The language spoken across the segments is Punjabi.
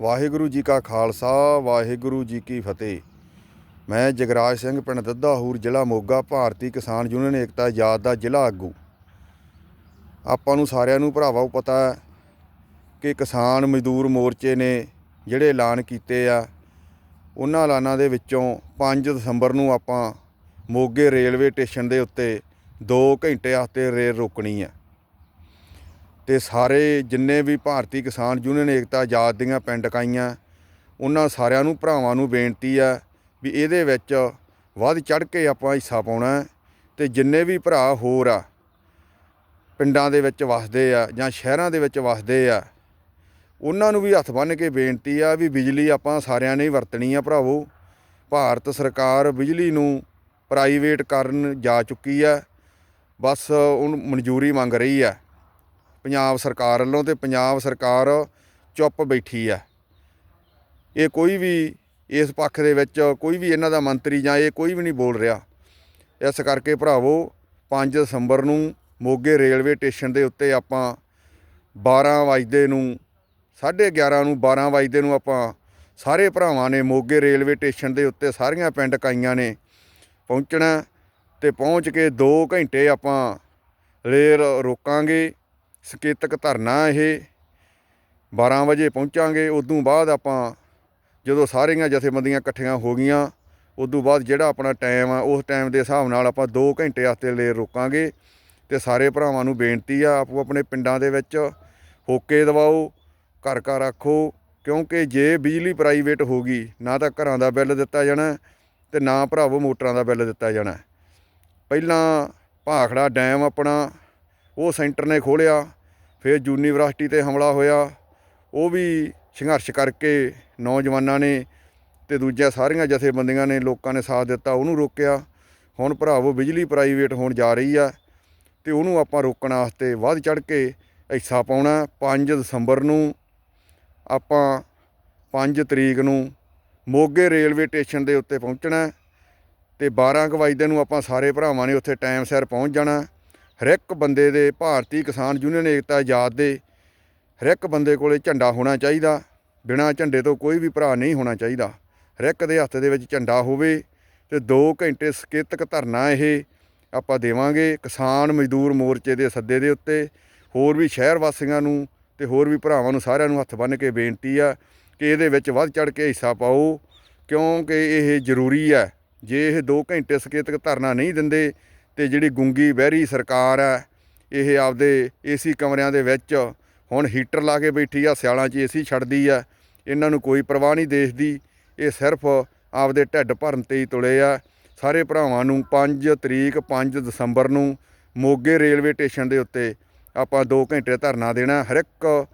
ਵਾਹਿਗੁਰੂ ਜੀ ਕਾ ਖਾਲਸਾ, ਵਾਹਿਗੁਰੂ ਜੀ ਕੀ ਫਤਿਹ। ਮੈਂ ਜਗਰਾਜ ਸਿੰਘ ਪਿੰਡ ਦੱਦਾਹੂਰ ਜ਼ਿਲ੍ਹਾ ਮੋਗਾ, ਭਾਰਤੀ ਕਿਸਾਨ ਯੂਨੀਅਨ ਏਕਤਾ ਆਜ਼ਾਦ ਦਾ ਜ਼ਿਲ੍ਹਾ ਆਗੂ। ਆਪਾਂ ਨੂੰ ਸਾਰਿਆਂ ਨੂੰ ਭਰਾਵਾਂ ਪਤਾ ਹੈ ਕਿ ਕਿਸਾਨ ਮਜ਼ਦੂਰ ਮੋਰਚੇ ਨੇ ਜਿਹੜੇ ਐਲਾਨ ਕੀਤੇ ਆ, ਉਹਨਾਂ ਐਲਾਨਾਂ ਦੇ ਵਿੱਚੋਂ 5 ਦਸੰਬਰ ਨੂੰ ਆਪਾਂ ਮੋਗੇ ਰੇਲਵੇ ਸਟੇਸ਼ਨ ਦੇ ਉੱਤੇ 2 ਘੰਟੇ ਵਾਸਤੇ ਰੇਲ ਰੋਕਣੀ ਆ। ਤੇ ਸਾਰੇ ਜਿੰਨੇ ਵੀ ਭਾਰਤੀ ਕਿਸਾਨ ਯੂਨੀਅਨ ਏਕਤਾ ਆਜ਼ਾਦ ਦੀਆਂ ਪਿੰਡ ਇਕਾਈਆਂ, ਉਹਨਾਂ ਸਾਰਿਆਂ ਨੂੰ, ਭਰਾਵਾਂ ਨੂੰ ਬੇਨਤੀ ਆ ਵੀ ਇਹਦੇ ਵਿੱਚ ਵੱਧ ਚੜ ਕੇ ਆਪਾਂ ਹਿੱਸਾ ਪਾਉਣਾ ਹੈ ਤੇ ਜਿੰਨੇ ਵੀ ਭਰਾ ਹੋਰ ਆ, ਪਿੰਡਾਂ ਦੇ ਵਿੱਚ ਵਸਦੇ ਆ ਜਾਂ ਸ਼ਹਿਰਾਂ ਦੇ ਵਿੱਚ ਵਸਦੇ ਆ, ਉਹਨਾਂ ਨੂੰ ਵੀ ਹੱਥ ਬੰਨ੍ਹ ਕੇ ਬੇਨਤੀ ਆ ਵੀ ਬਿਜਲੀ ਆਪਾਂ ਸਾਰਿਆਂ ਨੇ ਵਰਤਣੀ ਆ ਭਰਾਵੋ। ਭਾਰਤ ਸਰਕਾਰ ਬਿਜਲੀ ਨੂੰ ਪ੍ਰਾਈਵੇਟ ਕਰਨ ਜਾ ਚੁੱਕੀ ਆ, ਬਸ ਹੁਣ ਮਨਜ਼ੂਰੀ ਮੰਗ ਰਹੀ ਆ। ਪੰਜਾਬ ਸਰਕਾਰ ਵੱਲੋਂ ਤੇ ਪੰਜਾਬ ਸਰਕਾਰ ਚੁੱਪ ਬੈਠੀ ਆ। ਇਹ ਕੋਈ ਵੀ ਇਸ ਪੱਖ ਦੇ ਵਿੱਚ ਕੋਈ ਵੀ ਇਹਨਾਂ ਦਾ ਮੰਤਰੀ ਜਾਂ ਇਹ ਕੋਈ ਵੀ ਨਹੀਂ ਬੋਲ ਰਿਹਾ। ਇਸ ਕਰਕੇ ਭਰਾਵੋ 5 ਦਸੰਬਰ ਨੂੰ ਮੋਗੇ ਰੇਲਵੇ ਸਟੇਸ਼ਨ ਦੇ ਉੱਤੇ ਆਪਾਂ 12 ਵਜੇ ਨੂੰ 11:30 ਨੂੰ 12 ਵਜੇ ਨੂੰ ਆਪਾਂ ਸਾਰੇ ਭਰਾਵਾਂ ਨੇ ਮੋਗੇ ਰੇਲਵੇ ਸਟੇਸ਼ਨ ਦੇ ਉੱਤੇ ਸਾਰੀਆਂ ਪਿੰਡ ਕਾਈਆਂ ਨੇ ਪਹੁੰਚਣਾ ਤੇ ਪਹੁੰਚ ਕੇ 2 ਘੰਟੇ ਆਪਾਂ ਰੇਲ ਰੋਕਾਂਗੇ। ਸੰਕੇਤਕ ਧਰਨਾ ਇਹ। 12 ਵਜੇ ਪਹੁੰਚਾਂਗੇ, ਉਦੋਂ ਬਾਅਦ ਆਪਾਂ ਜਦੋਂ ਸਾਰੀਆਂ ਜਥੇਬੰਦੀਆਂ ਇਕੱਠੀਆਂ ਹੋ ਗਈਆਂ, ਉਦੋਂ ਬਾਅਦ ਜਿਹੜਾ ਆਪਣਾ ਟਾਈਮ ਆ, ਉਸ ਟਾਈਮ ਦੇ ਹਿਸਾਬ ਨਾਲ ਆਪਾਂ 2 ਘੰਟੇ ਵਾਸਤੇ ਰੇਲ ਰੋਕਾਂਗੇ ਤੇ ਸਾਰੇ ਭਰਾਵਾਂ ਨੂੰ ਬੇਨਤੀ ਆ, ਆਪੋ ਆਪਣੇ ਪਿੰਡਾਂ ਦੇ ਵਿੱਚ ਹੋਕੇ ਦਵਾਓ, ਘਰ ਘਰ ਰੱਖੋ ਕਿਉਂਕਿ ਜੇ ਬਿਜਲੀ ਪ੍ਰਾਈਵੇਟ ਹੋ ਗਈ, ਨਾ ਤਾਂ ਘਰਾਂ ਦਾ ਬਿੱਲ ਦਿੱਤਾ ਜਾਣਾ ਤੇ ਨਾ ਭਰਾਵੋ ਮੋਟਰਾਂ ਦਾ ਬਿੱਲ ਦਿੱਤਾ ਜਾਣਾ। ਪਹਿਲਾਂ ਭਾਖੜਾ ਡੈਮ ਆਪਣਾ ਉਹ ਸੈਂਟਰ ਨੇ ਖੋਲਿਆ ਫਿਰ ਯੂਨੀਵਰਸਿਟੀ ਤੇ ਹਮਲਾ ਹੋਇਆ। ਉਹ ਵੀ ਸੰਘਰਸ਼ ਕਰਕੇ ਨੌਜਵਾਨਾਂ ਨੇ ਤੇ ਦੂਜਿਆਂ ਸਾਰੀਆਂ ਜਥੇਬੰਦੀਆਂ ਨੇ ਲੋਕਾਂ ਨੇ ਸਾਥ ਦਿੱਤਾ, ਉਹਨੂੰ ਰੋਕਿਆ। ਹੁਣ ਭਰਾਵੋ, ਬਿਜਲੀ ਪ੍ਰਾਈਵੇਟ ਹੋਣ ਜਾ ਰਹੀ ਆ ਤੇ ਉਹਨੂੰ ਆਪਾਂ ਰੋਕਣ ਵਾਸਤੇ ਵੱਧ ਚੜ ਕੇ ਹਿੱਸਾ ਪਾਉਣਾ 5 ਦਸੰਬਰ ਨੂੰ ਆਪਾਂ 5 ਤਰੀਕ ਨੂੰ ਮੋਗੇ ਰੇਲਵੇ ਸਟੇਸ਼ਨ ਦੇ ਉੱਤੇ ਪਹੁੰਚਣਾ ਤੇ 12 ਕੁ ਵਜੇ ਨੂੰ ਆਪਾਂ ਸਾਰੇ ਭਰਾਵਾਂ ਨੇ ਉੱਥੇ ਟਾਈਮ ਸਿਰ ਪਹੁੰਚ ਜਾਣਾ ਹਰ ਇੱਕ ਬੰਦੇ ਦੇ ਭਾਰਤੀ ਕਿਸਾਨ ਯੂਨੀਅਨ ਏਕਤਾ ਆਜ਼ਾਦ ਦੇ ਹਰ ਇੱਕ ਬੰਦੇ ਕੋਲੇ ਝੰਡਾ ਹੋਣਾ ਚਾਹੀਦਾ, ਬਿਨਾਂ ਝੰਡੇ ਤੋਂ ਕੋਈ ਵੀ ਭਰਾ ਨਹੀਂ ਹੋਣਾ ਚਾਹੀਦਾ। ਹਰ ਇੱਕ ਦੇ ਹੱਥ ਦੇ ਵਿੱਚ ਝੰਡਾ ਹੋਵੇ ਤੇ 2 ਘੰਟੇ ਸਕੇਤਕ ਧਰਨਾ ਇਹ ਆਪਾਂ ਦੇਵਾਂਗੇ ਕਿਸਾਨ ਮਜ਼ਦੂਰ ਮੋਰਚੇ ਦੇ ਸੱਦੇ ਦੇ ਉੱਤੇ। ਹੋਰ ਵੀ ਸ਼ਹਿਰ ਵਾਸੀਆਂ ਨੂੰ ਤੇ ਹੋਰ ਵੀ ਭਰਾਵਾਂ ਨੂੰ ਸਾਰਿਆਂ ਨੂੰ ਹੱਥ ਬੰਨ੍ਹ ਕੇ ਬੇਨਤੀ ਆ ਕਿ ਇਹਦੇ ਵਿੱਚ ਵੱਧ ਚੜ ਕੇ ਹਿੱਸਾ ਪਾਓ, ਕਿਉਂਕਿ ਇਹ ਜ਼ਰੂਰੀ ਹੈ ਜੇ ਇਹ 2 ਘੰਟੇ ਸਕੇਤਕ ਧਰਨਾ ਨਹੀਂ ਦਿੰਦੇ ਤੇ ਜਿਹੜੀ ਗੁੰਗੀ ਬਹਿਰੀ ਸਰਕਾਰ ਹੈ, ਇਹ ਆਪਦੇ ਏਸੀ ਕਮਰਿਆਂ ਦੇ ਵਿੱਚ ਹੁਣ ਹੀਟਰ ਲਾ ਕੇ ਬੈਠੀ ਆ, ਸਿਆਲਾਂ 'ਚ ਏਸੀ ਛੱਡਦੀ ਆ, ਇਹਨਾਂ ਨੂੰ ਕੋਈ ਪਰਵਾਹ ਨਹੀਂ ਦੇਸ਼ ਦੀ ਇਹ ਸਿਰਫ ਆਪਦੇ ਢਿੱਡ ਭਰਨ ਤੇ ਹੀ ਤੁਲੇ ਆ। ਸਾਰੇ ਭਰਾਵਾਂ ਨੂੰ 5 ਤਰੀਕ 5 ਦਸੰਬਰ ਨੂੰ ਮੋਗੇ ਰੇਲਵੇ ਸਟੇਸ਼ਨ ਦੇ ਉੱਤੇ ਆਪਾਂ 2 ਘੰਟੇ ਧਰਨਾ ਦੇਣਾ, ਹਰ ਇੱਕ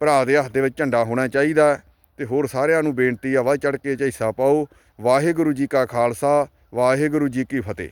ਭਰਾ ਦੇ ਹੱਥ ਦੇ ਵਿੱਚ ਝੰਡਾ ਹੋਣਾ ਚਾਹੀਦਾ ਤੇ ਹੋਰ ਸਾਰਿਆਂ ਨੂੰ ਬੇਨਤੀ ਆ, ਵੱਧ ਚੜ ਕੇ ਚ ਹਿੱਸਾ ਪਾਓ। ਵਾਹਿਗੁਰੂ ਜੀ ਕਾ ਖਾਲਸਾ, ਵਾਹਿਗੁਰੂ ਜੀ ਕੀ ਫਤਿਹ।